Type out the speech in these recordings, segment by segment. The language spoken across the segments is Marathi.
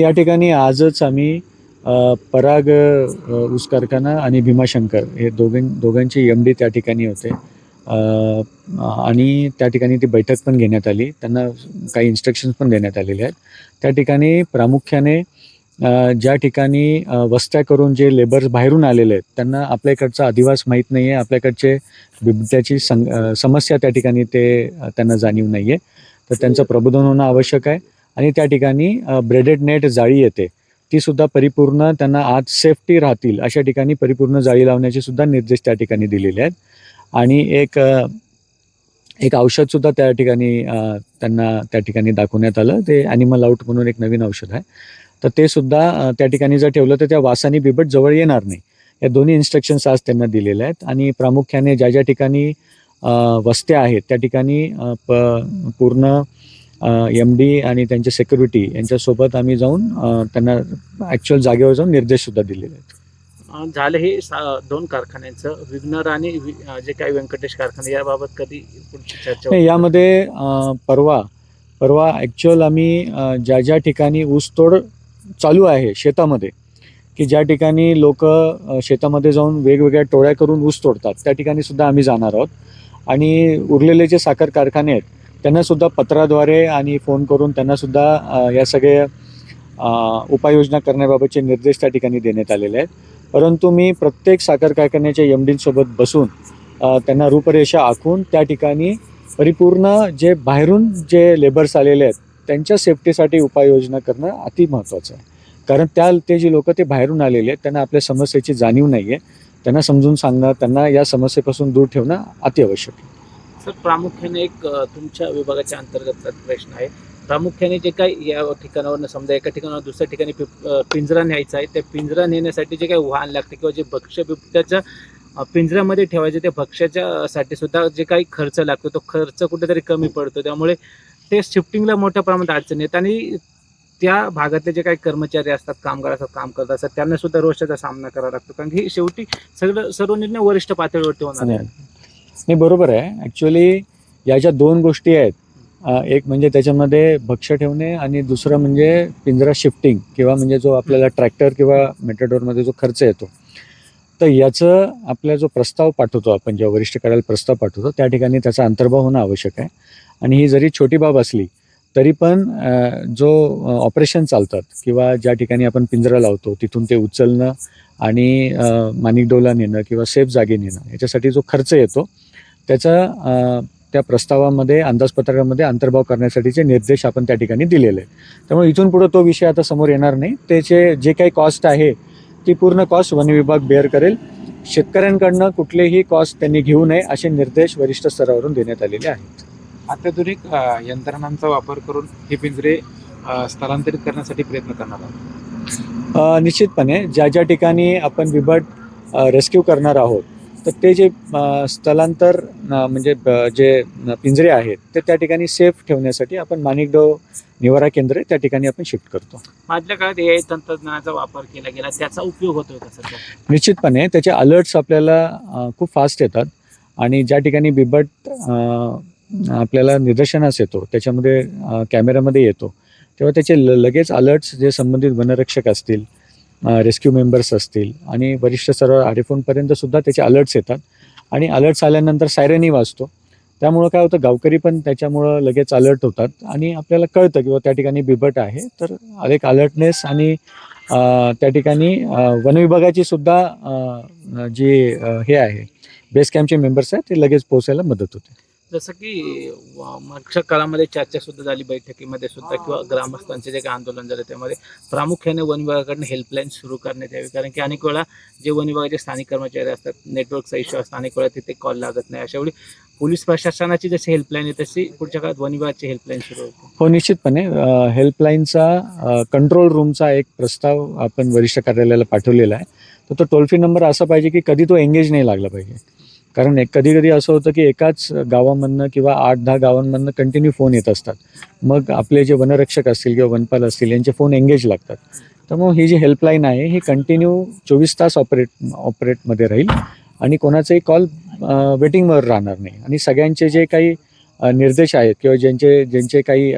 या ठिकाणी आजच आम्ही पराग ऊस कारखाना आणि भीमाशंकर हे दोघां दोघांचे एम डी त्या ठिकाणी होते. आणि त्या ठिकाणी ती बैठक पण घेण्यात आली. त्यांना काही इन्स्ट्रक्शन्स पण देण्यात आलेले आहेत. त्या ठिकाणी प्रामुख्याने ज्या ठिकाणी वस्त्या करून जे लेबर्स बाहेरून आलेले आहेत त्यांना आपल्याकडचा अधिवास माहीत नाही आहे आपल्याकडचे बिबट्याची सं समस्या त्या ठिकाणी ते त्यांना जाणीव नाही आहे तर त्यांचं प्रबोधन होणं आवश्यक आहे. आणि त्या ठिकाणी ब्रेडेड नेट जाळी येते. ती सुद्धा परिपूर्ण त्यांना आज सेफ्टी राहतील अशा ठिकाणी परिपूर्ण जाळी लावण्याचे सुद्धा निर्देश त्या ठिकाणी दिलेले आहेत. आणि एक एक औषधसुद्धा त्या ठिकाणी त्यांना त्या ठिकाणी दाखवण्यात आलं. ते ॲनिमल आउट म्हणून एक नवीन औषध आहे. तर ते सुद्धा त्या ठिकाणी जर ठेवलं तर त्या वासानी बिबट जवळ येणार नाही. या दोन्ही इन्स्ट्रक्शन्स आज त्यांना दिलेल्या आहेत. आणि प्रामुख्याने ज्या ज्या ठिकाणी वस्त्या आहेत त्या ठिकाणी प पूर्ण एम डी आणि त्यांचे सेक्युरिटी यांच्यासोबत आम्ही जाऊन त्यांना ॲक्च्युअल जागेवर जाऊन निर्देशसुद्धा दिलेले आहेत. झालं हे दोन कारखान्यांचं. विग्नर आणि जे काही व्यंकटेश कारखाने याबाबत कधी पुढची चर्चा? यामध्ये परवा परवा ॲक्च्युअल आम्ही ज्या ज्या ठिकाणी ऊसतोड चालू आहे शेतामध्ये की ज्या ठिकाणी लोक शेतामध्ये जाऊन वेगवेगळ्या टोळ्या करून ऊस तोडतात त्या ठिकाणी सुद्धा आम्ही जाणार आहोत. आणि उरलेले जे साखर कारखाने आहेत त्यांना सुद्धा पत्राद्वारे आणि फोन करून त्यांना सुद्धा या सगळे उपाययोजना करण्याबाबतचे निर्देश त्या ठिकाणी देण्यात आलेले आहेत. परंतु मी प्रत्येक साखर कारखान्याच्या एम डींसोबत बसून त्यांना रूपरेषा आखून त्या ठिकाणी परिपूर्ण जे बाहेरून जे लेबर्स आलेले आहेत त्यांच्या सेफ्टीसाठी उपाययोजना करणं अति महत्त्वाचं आहे. कारण त्या ते जे लोक ते बाहेरून आलेले आहेत त्यांना आपल्या समस्येची जाणीव नाही आहे त्यांना समजून सांगणं त्यांना या समस्येपासून दूर ठेवणं अतिआवश्यक आहे. सर प्रामुख्याने एक तुमच्या विभागाच्या अंतर्गत प्रश्न आहे. प्रामुख्याने जे काही या ठिकाणावरनं समजा एका ठिकाणावर दुसऱ्या ठिकाणी पिंजरा न्यायचा आहे त्या पिंजरा नेण्यासाठी जे काही वाहन लागते किंवा जे भक्ष्य बिबट्याच्या पिंजऱ्यामध्ये ठेवायचे त्या भक्ष्याच्या साठी सुद्धा जे काही खर्च लागतो तो खर्च कुठेतरी कमी पडतो. त्यामुळे ते शिफ्टिंगला मोठ्या प्रमाणात अडचण येत आणि त्या भागातले जे काही कर्मचारी असतात कामगार असतात काम करत असतात त्यांना सुद्धा रोषाचा सामना करावा लागतो. कारण की शेवटी सगळं सर्व निर्णय वरिष्ठ पातळीवरती होणार आहे. नाही बरोबर आहे. ॲक्च्युली या ज्या दोन गोष्टी आहेत एक म्हणजे त्याच्यामध्ये भक्ष्य ठेवणे आणि दुसरं म्हणजे पिंजरा शिफ्टिंग किंवा म्हणजे जो आपल्याला ट्रॅक्टर किंवा मेटाडोरमध्ये जो खर्च येतो तर याचं आपला जो प्रस्ताव पाठवतो आपण जेव्हा वरिष्ठ कार्याला प्रस्ताव पाठवतो त्या ठिकाणी त्याचा अंतर्भाव होणं आवश्यक आहे. आणि ही जरी छोटी बाब असली तरी पण जो ऑपरेशन चालतात किंवा ज्या ठिकाणी आपण पिंजरा लावतो तिथून ते उचलणं आणि अ, नेणं किंवा सेफ जागे नेणं याच्यासाठी जो खर्च येतो त्याचा त्या प्रस्तावामध्ये अंदाजपत्रकामध्ये अंतर्भाव करण्यासाठीचे निर्देश आपण त्या ठिकाणी दिलेले आहेत. त्यामुळे इथून पुढे तो विषय आता समोर येणार नाही. त्याचे जे काही कॉस्ट आहे ती पूर्ण कॉस्ट वन विभाग बेअर करेल. शेतकऱ्यांकडनं कुठलेही कॉस्ट त्यांनी घेऊ नये असे निर्देश वरिष्ठ स्तरावरून देण्यात आलेले आहेत. अत्याधुनिक यंत्रणांचा वापर करून हे पिंजरे स्थलांतरित करण्यासाठी प्रयत्न करणार आहोत. निश्चितपणे ज्या ज्या ठिकाणी आपण बिबट रेस्क्यू करणार आहोत तर ते जे स्थलांतर म्हणजे जे पिंजरे आहेत ते त्या ठिकाणी सेफ ठेवण्यासाठी आपण माणिकडो निवारा केंद्रे त्या ठिकाणी आपण शिफ्ट करतो. मागल्या काळात ए तंत्रज्ञानाचा वापर केला गेला त्याचा उपयोग होतोय का निश्चितपणे त्याचे अलर्ट्स आपल्याला खूप फास्ट येतात आणि ज्या ठिकाणी बिबट आपल्याला निदर्शनास येतो त्याच्यामध्ये कॅमेऱ्यामध्ये येतो तेव्हा त्याचे लगेच अलर्ट्स जे संबंधित वनरक्षक असतील रेस्क्यू मेंबर्स असतील आणि वरिष्ठ सर्व आरेफोनपर्यंत सुद्धा त्याचे अलर्ट्स येतात. आणि अलर्ट्स आल्यानंतर सायरनही वाजतो. त्यामुळं काय होतं गावकरी पण त्याच्यामुळं लगेच अलर्ट होतात. आणि आपल्याला कळतं की त्या ठिकाणी बिबट आहे. तर एक अलर्टनेस आणि त्या ठिकाणी वनविभागाची सुद्धा जी हे आहे बेस कॅम्पचे मेंबर्स आहेत ते लगेच पोहोचायला मदत होते. जसं की मागच्या काळामध्ये चर्चा सुद्धा झाली बैठकीमध्ये सुद्धा किंवा ग्रामस्थांचे जे काही आंदोलन झालं त्यामध्ये प्रामुख्याने वन विभागाकडनं हेल्पलाईन सुरू करण्यात यावी. कारण की अनेक वेळा जे वन विभागाचे स्थानिक कर्मचारी असतात नेटवर्कचा इश्यू असतो अनेक वेळा तिथे कॉल लागत नाही. अशा वेळी पोलीस प्रशासनाची जशी हेल्पलाईन आहे तशी पुढच्या काळात वन विभागाची हेल्पलाईन सुरू होते. हो निश्चितपणे. हेल्पलाईनचा कंट्रोल रूमचा एक प्रस्ताव आपण वरिष्ठ कार्यालयाला पाठवलेला आहे. तर तो टोल फ्री नंबर असा पाहिजे की कधी तो एंगेज नाही लागला पाहिजे. कारण एक कधी कधी असं होतं की एकाच गावामधनं किंवा आठ दहा गावांमधनं कंटिन्यू फोन येत असतात. मग आपले जे वनरक्षक असतील किंवा वनपाल असतील यांचे फोन एंगेज लागतात. तर मग ही जी हेल्पलाईन आहे ही कंटिन्यू चोवीस तास ऑपरेट ऑपरेटमध्ये राहील. आणि कोणाचाही कॉल वेटिंगवर राहणार नाही. आणि सगळ्यांचे जे काही निर्देश आहेत किंवा ज्यांचे ज्यांचे काही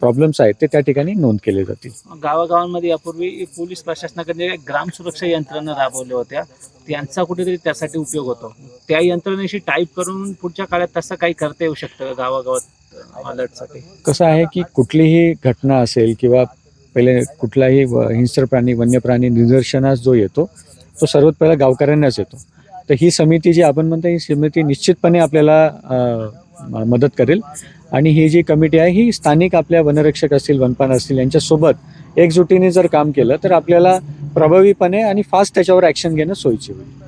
प्रॉब्लेम्स आहेत ते त्या ठिकाणी नोंद केले जातील. गावागावांमध्ये यापूर्वी पोलीस प्रशासनाकडे ग्राम सुरक्षा यंत्रणा राबवल्या होत्या. त्यांचा कुठेतरी त्यासाठी उपयोग होतो. त्या यंत्रणेशी टाईप करून पुढच्या काळात तसं काही करता येऊ शकतं गावागावात अलर्टसाठी कसं आहे की कुठलीही घटना असेल किंवा पहिले कुठलाही हिंस्र प्राणी वन्य प्राणी निदर्शनास जो येतो तो सर्वात पहिला गावकऱ्यांनाच येतो. तर ही समिती जी आपण म्हणतो ही समिती निश्चितपणे आपल्याला मदत करेल. आणि ही जी कमिटी आहे ही स्थानिक आपल्या वनरक्षक असतील वनपान असतील यांच्यासोबत एकजुटीने जर काम केलं तर आपल्याला प्रभावीपणे आणि फास्ट त्याच्यावर ॲक्शन घेणं सोयीचे होईल.